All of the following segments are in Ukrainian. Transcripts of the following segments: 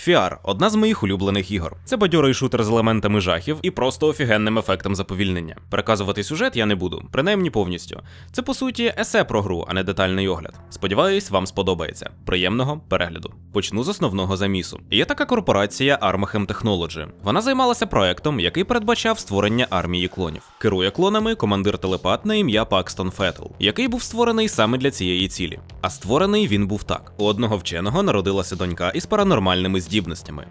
Фіар одна з моїх улюблених ігор. Це бадьорий шутер з елементами жахів і просто офігенним ефектом заповільнення. Переказувати сюжет я не буду, принаймні повністю. Це по суті есе про гру, а не детальний огляд. Сподіваюсь, вам сподобається. Приємного перегляду. Почну з основного замісу. Є така корпорація Armachem Technology. Вона займалася проектом, який передбачав створення армії клонів. Керує клонами командир телепат на ім'я Пакстон Фетл, який був створений саме для цієї цілі. А створений він був так: у одного вченого народилася донька із паранормальними здібностями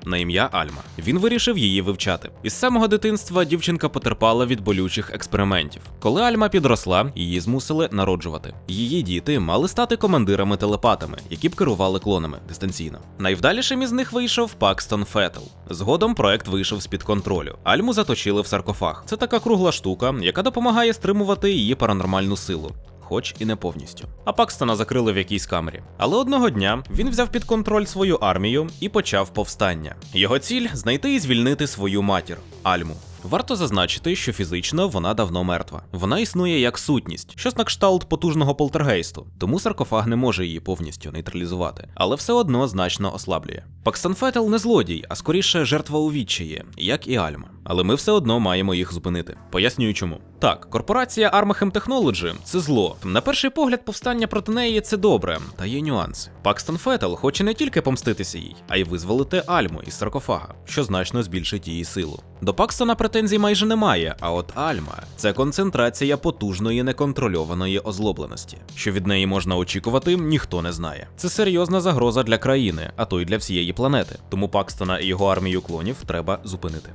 на ім'я Альма. Він вирішив її вивчати. Із самого дитинства дівчинка потерпала від болючих експериментів. Коли Альма підросла, її змусили народжувати. Її діти мали стати командирами-телепатами, які б керували клонами дистанційно. Найвдалішим із них вийшов Пакстон Фетл. Згодом проект вийшов з-під контролю. Альму заточили в саркофаг. Це така кругла штука, яка допомагає стримувати її паранормальну силу. Хоч і не повністю. А Пакстона закрили в якійсь камері. Але одного дня він взяв під контроль свою армію і почав повстання. Його ціль знайти і звільнити свою матір Альму. Варто зазначити, що фізично вона давно мертва. Вона існує як сутність, щось на кшталт потужного полтергейсту, тому саркофаг не може її повністю нейтралізувати, але все одно значно ослаблює. Пакстан Фетел не злодій, а скоріше жертва у відчаї, як і Альма. Але ми все одно маємо їх зупинити. Пояснюю чому. Так, корпорація Armachem Technology – це зло. На перший погляд, повстання проти неї це добре, та є нюанси. Пакстон Фетел хоче не тільки помститися їй, а й визволити Альму із саркофага, що значно збільшить її силу. До Пакстона претензій майже немає, а от Альма це концентрація потужної неконтрольованої озлобленості. Що від неї можна очікувати, ніхто не знає. Це серйозна загроза для країни, а то й для всієї планети. Тому Пакстона і його армію клонів треба зупинити.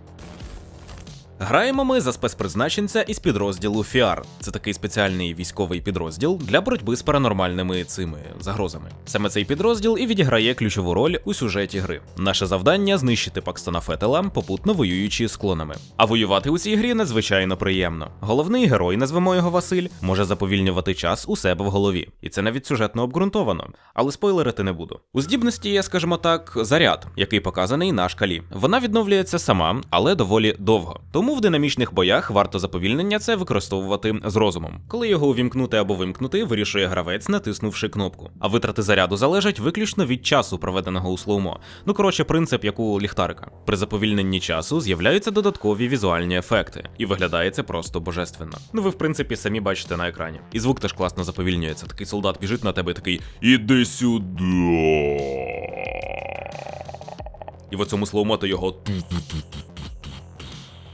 Граємо ми за спецпризначенця із підрозділу Фіар. Це такий спеціальний військовий підрозділ для боротьби з паранормальними цими загрозами. Саме цей підрозділ і відіграє ключову роль у сюжеті гри. Наше завдання знищити Пакстона Фетела, попутно воюючи з клонами. А воювати у цій грі надзвичайно приємно. Головний герой, назвемо його Василь, може заповільнювати час у себе в голові, і це навіть сюжетно обґрунтовано. Але спойлерити не буду. У здібності є, скажімо так, заряд, який показаний на шкалі. Вона відновлюється сама, але доволі довго. Тому в динамічних боях варто заповільнення це використовувати з розумом. Коли його увімкнути або вимкнути, вирішує гравець, натиснувши кнопку. А витрати заряду залежать виключно від часу, проведеного у слоумо. Ну коротше, принцип як у ліхтарика. При заповільненні часу з'являються додаткові візуальні ефекти, і виглядає це просто божественно. Ну ви в принципі самі бачите на екрані. І звук теж класно заповільнюється. Такий солдат біжить на тебе і такий Іди сюди. І в цьому слоумо його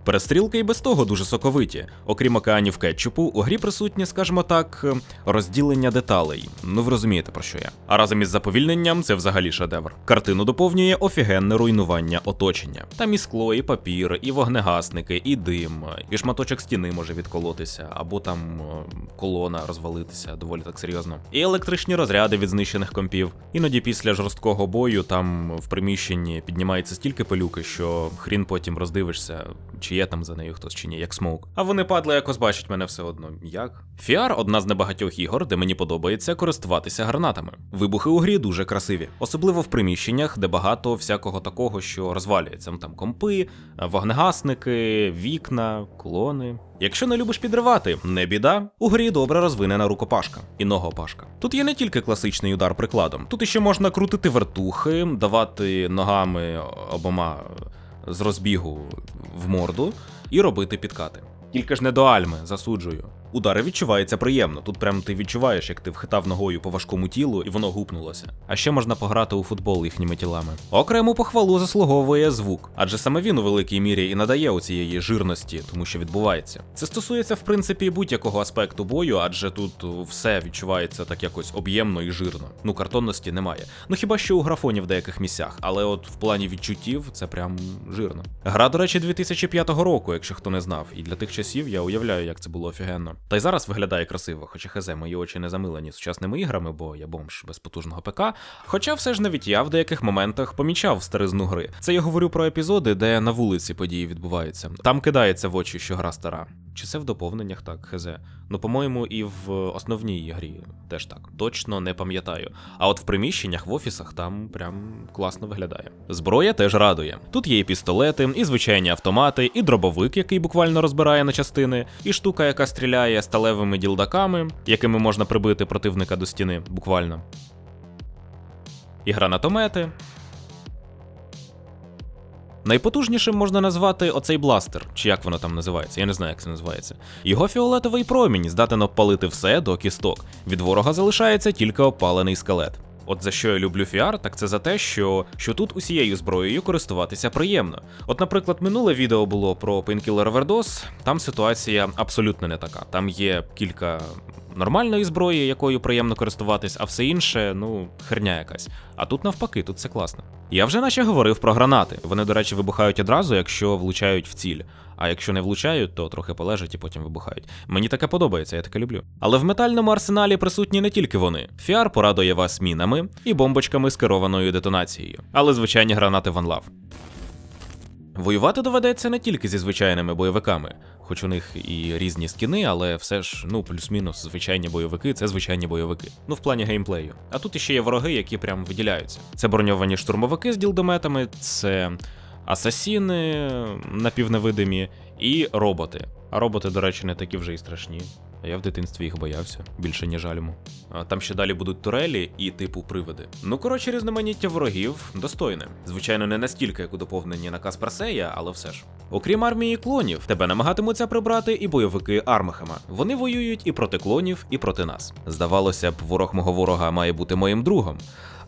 Перестрілки і без того дуже соковиті. Окрім океанів кетчупу, у грі присутні, скажімо так, розділення деталей. Ну ви розумієте про що я. А разом із заповільненням це взагалі шедевр. Картину доповнює офігенне руйнування оточення. Там і скло, і папір, і вогнегасники, і дим, і шматочок стіни може відколотися, або там е, колона розвалитися доволі так серйозно. І електричні розряди від знищених компів. Іноді після жорсткого бою там в приміщенні піднімається стільки пилюки, що хрін потім роздивишся, є там за нею хтось чи ні, як смоук. А вони падли якось бачать мене все одно. Як? Фіар одна з небагатьох ігор, де мені подобається користуватися гранатами. Вибухи у грі дуже красиві, особливо в приміщеннях, де багато всякого такого, що розвалюється. Там компи, вогнегасники, вікна, колони. Якщо не любиш підривати, не біда. У грі добре розвинена рукопашка і ногопашка. Тут є не тільки класичний удар прикладом, тут іще можна крутити вертухи, давати ногами обома з розбігу в морду і робити підкати. Тільки ж не до Альми, засуджую. Удари відчуваються приємно. Тут прям ти відчуваєш, як ти вхитав ногою по важкому тілу і воно гупнулося. А ще можна пограти у футбол їхніми тілами. Окрему похвалу заслуговує звук, адже саме він у великій мірі і надає у цієї жирності, тому що відбувається. Це стосується в принципі будь-якого аспекту бою, адже тут все відчувається так якось об'ємно і жирно. Ну картонності немає. Ну хіба що у графоні в деяких місцях, але от в плані відчуттів це прям жирно. Гра, до речі, 2005 року, якщо хто не знав, і для тих часів я уявляю, як це було офігенно. Та й зараз виглядає красиво, хоча хз, мої очі не замилені сучасними іграми, бо я бомж без потужного ПК. Хоча все ж навіть я в деяких моментах помічав старизну гри. Це я говорю про епізоди, де на вулиці події відбуваються. Там кидається в очі, що гра стара. Чи це в доповненнях так, хз. Ну, по-моєму, і в основній грі теж так. Точно не пам'ятаю. А от в приміщеннях, в офісах там прям класно виглядає. Зброя теж радує. Тут є і пістолети, і звичайні автомати, і дробовик, який буквально розбирає на частини, і штука, яка стріляє сталевими ділдаками, якими можна прибити противника до стіни, буквально. І гранатомети. Найпотужнішим можна назвати оцей бластер, чи як воно там називається, я не знаю, як це називається. Його фіолетовий промінь здатен обпалити все до кісток. Від ворога залишається тільки опалений скелет. От за що я люблю фіар, так це за те, що, що тут усією зброєю користуватися приємно. От, наприклад, минуле відео було про Painkiller Overdose, там ситуація абсолютно не така. Там є кілька нормальної зброї, якою приємно користуватись, а все інше, ну, херня якась. А тут навпаки, тут все класно. Я вже наче говорив про гранати. Вони, до речі, вибухають одразу, якщо влучають в ціль. А якщо не влучають, то трохи полежать і потім вибухають. Мені таке подобається, я таке люблю. Але в метальному арсеналі присутні не тільки вони. Фіар порадує вас мінами і бомбочками з керованою детонацією, але звичайні гранати Love. Воювати доведеться не тільки зі звичайними бойовиками, хоч у них і різні скіни, але все ж, ну, плюс-мінус, звичайні бойовики це звичайні бойовики. Ну, в плані геймплею. А тут іще є вороги, які прям виділяються. Це броньовані штурмовики з ділдометами, це асасіни напівневидимі і роботи. А роботи, до речі, не такі вже й страшні. Я в дитинстві їх боявся, більше ніж жальму. Там ще далі будуть турелі і типу привиди. Ну коротше, різноманіття ворогів достойне. Звичайно, не настільки, як у доповненні на Каспарсея, але все ж. Окрім армії клонів, тебе намагатимуться прибрати і бойовики Армахема. Вони воюють і проти клонів, і проти нас. Здавалося б, ворог мого ворога має бути моїм другом.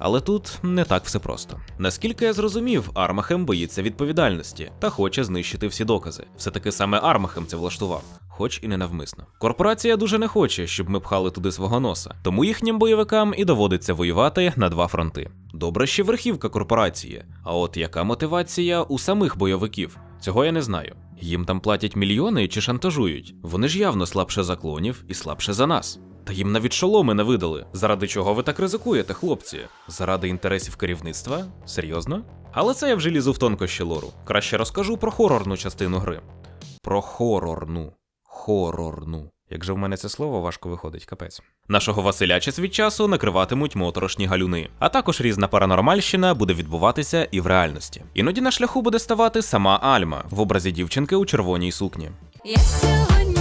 Але тут не так все просто. Наскільки я зрозумів, Армахем боїться відповідальності та хоче знищити всі докази. Все таки саме Армахем це влаштував, хоч і не навмисно. Корпорація дуже не хоче, щоб ми пхали туди свого носа, тому їхнім бойовикам і доводиться воювати на два фронти. Добре ще верхівка корпорації. А от яка мотивація у самих бойовиків? Цього я не знаю. Їм там платять мільйони чи шантажують. Вони ж явно слабше за клонів і слабше за нас. Та їм навіть шоломи не видали. Заради чого ви так ризикуєте, хлопці? Заради інтересів керівництва? Серйозно? Але це я вже лізу в тонкощі лору. Краще розкажу про хорорну частину гри. Про хорорну. Хорорну. Як же в мене це слово важко виходить, капець. Нашого Василя час від часу накриватимуть моторошні галюни, а також різна паранормальщина буде відбуватися і в реальності. Іноді на шляху буде ставати сама Альма в образі дівчинки у червоній сукні. Я сьогодні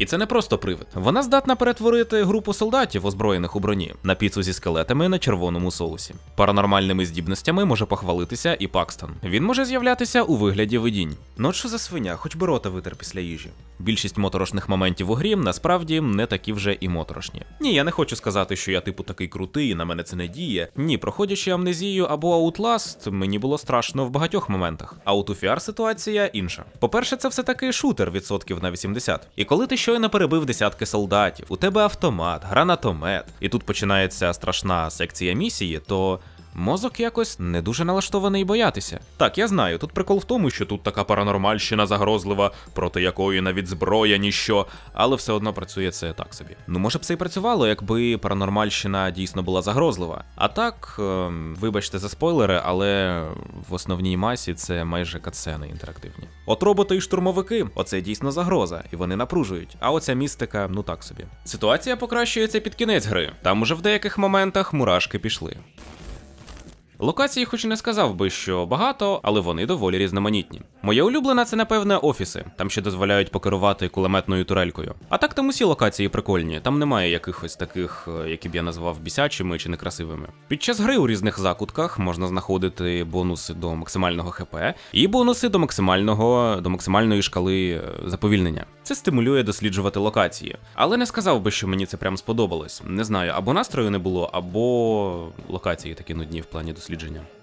І це не просто привид. Вона здатна перетворити групу солдатів, озброєних у броні, на піцу зі скелетами на червоному соусі. Паранормальними здібностями може похвалитися і Пакстон. Він може з'являтися у вигляді видінь. Ну що за свиня, хоч би рота витер після їжі. Більшість моторошних моментів у грі насправді не такі вже і моторошні. Ні, я не хочу сказати, що я типу такий крутий, на мене це не діє. Ні, проходячи амнезію або Outlast, мені було страшно в багатьох моментах. А у VR ситуація інша. По-перше, це все таки шутер відсотків на 80. І коли ти щойно перебив десятки солдатів, у тебе автомат, гранатомет, і тут починається страшна секція місії, то. Мозок якось не дуже налаштований боятися. Так, я знаю, тут прикол в тому, що тут така паранормальщина загрозлива, проти якої навіть зброя ніщо, але все одно працює це так собі. Ну, може б це і працювало, якби паранормальщина дійсно була загрозлива. А так, ем, вибачте за спойлери, але в основній масі це майже катсцени інтерактивні. От роботи і штурмовики, оце дійсно загроза, і вони напружують. А оця містика, ну так собі. Ситуація покращується під кінець гри. Там уже в деяких моментах мурашки пішли. Локації, хоч і не сказав би, що багато, але вони доволі різноманітні. Моя улюблена це, напевне, офіси, там ще дозволяють покерувати кулеметною турелькою. А так там усі локації прикольні, там немає якихось таких, е, які б я назвав бісячими чи некрасивими. Під час гри у різних закутках можна знаходити бонуси до максимального ХП і бонуси до максимального до максимальної шкали е, заповільнення. Це стимулює досліджувати локації. Але не сказав би, що мені це прям сподобалось. Не знаю, або настрою не було, або локації такі нудні в плані дослідження.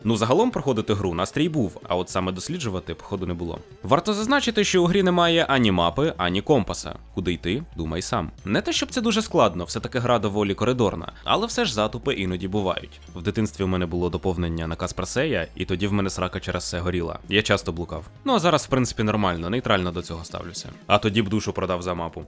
Ну загалом проходити гру настрій був, а от саме досліджувати, походу, не було. Варто зазначити, що у грі немає ані мапи, ані компаса. Куди йти, думай сам. Не те, щоб це дуже складно, все таки гра доволі коридорна, але все ж затупи іноді бувають. В дитинстві у мене було доповнення на Каспарсея, і тоді в мене срака через це горіла. Я часто блукав. Ну а зараз, в принципі, нормально, нейтрально до цього ставлюся. А тоді б душу продав за мапу.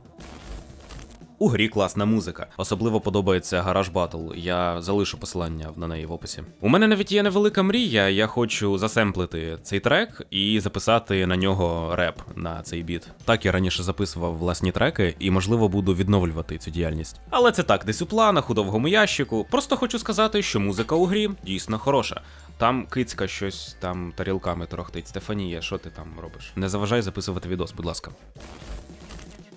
У грі класна музика. Особливо подобається гараж Battle. Я залишу посилання на неї в описі. У мене навіть є невелика мрія. Я хочу засемплити цей трек і записати на нього реп на цей біт. Так я раніше записував власні треки і, можливо, буду відновлювати цю діяльність. Але це так, десь у планах, у довгому ящику. Просто хочу сказати, що музика у грі дійсно хороша. Там кицька щось там тарілками торохтить. Стефанія, що ти там робиш? Не заважай записувати відос, будь ласка.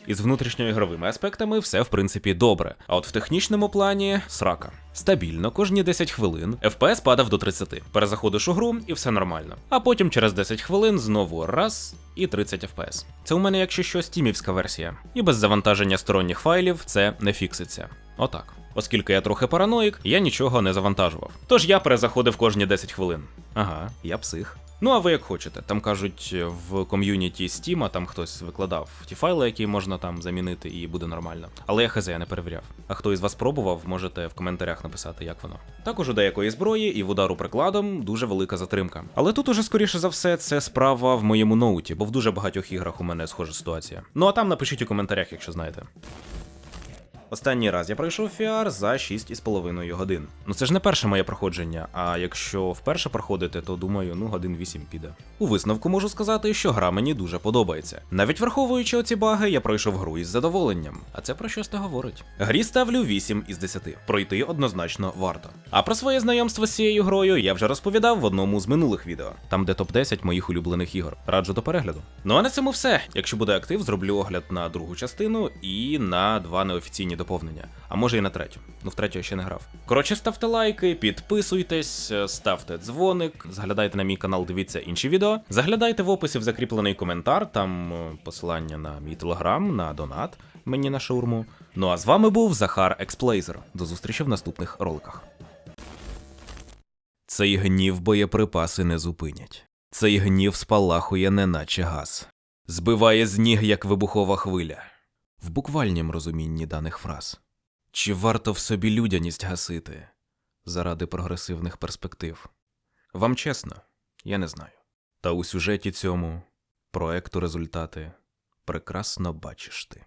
Із внутрішньоігровими аспектами все в принципі добре. А от в технічному плані срака. Стабільно, кожні 10 хвилин FPS падав до 30. Перезаходиш у гру і все нормально. А потім через 10 хвилин знову раз і 30 FPS. Це у мене, якщо що, стімівська версія. І без завантаження сторонніх файлів це не фікситься. Отак. Оскільки я трохи параноїк, я нічого не завантажував. Тож я перезаходив кожні 10 хвилин. Ага, я псих. Ну, а ви як хочете. Там кажуть, в ком'юніті Steam там хтось викладав ті файли, які можна там замінити, і буде нормально. Але я хз я не перевіряв. А хто із вас пробував, можете в коментарях написати, як воно. Також у деякої зброї і в удару прикладом дуже велика затримка. Але тут уже скоріше за все це справа в моєму ноуті, бо в дуже багатьох іграх у мене схожа ситуація. Ну а там напишіть у коментарях, якщо знаєте. Останній раз я пройшов фіар за 6,5 годин. Ну це ж не перше моє проходження, а якщо вперше проходити, то думаю, ну годин 8 піде. У висновку можу сказати, що гра мені дуже подобається. Навіть враховуючи оці баги, я пройшов гру із задоволенням. А це про щось не говорить. Грі ставлю 8 із 10. Пройти однозначно варто. А про своє знайомство з цією грою я вже розповідав в одному з минулих відео, там де топ-10 моїх улюблених ігор. Раджу до перегляду. Ну а на цьому все. Якщо буде актив, зроблю огляд на другу частину і на два неофіційні доповнення. А може і на третю. Ну в третю я ще не грав. Коротше, ставте лайки, підписуйтесь, ставте дзвоник, заглядайте на мій канал, дивіться інші відео. Заглядайте в описі в закріплений коментар, там е, посилання на мій телеграм, на донат мені на шаурму. Ну а з вами був Захар Експлейзер. До зустрічі в наступних роликах. Цей гнів боєприпаси не зупинять. Цей гнів спалахує, неначе газ. Збиває з ніг, як вибухова хвиля. В буквальнім розумінні даних фраз. Чи варто в собі людяність гасити заради прогресивних перспектив? Вам чесно, я не знаю. Та у сюжеті цьому проекту результати прекрасно бачиш ти.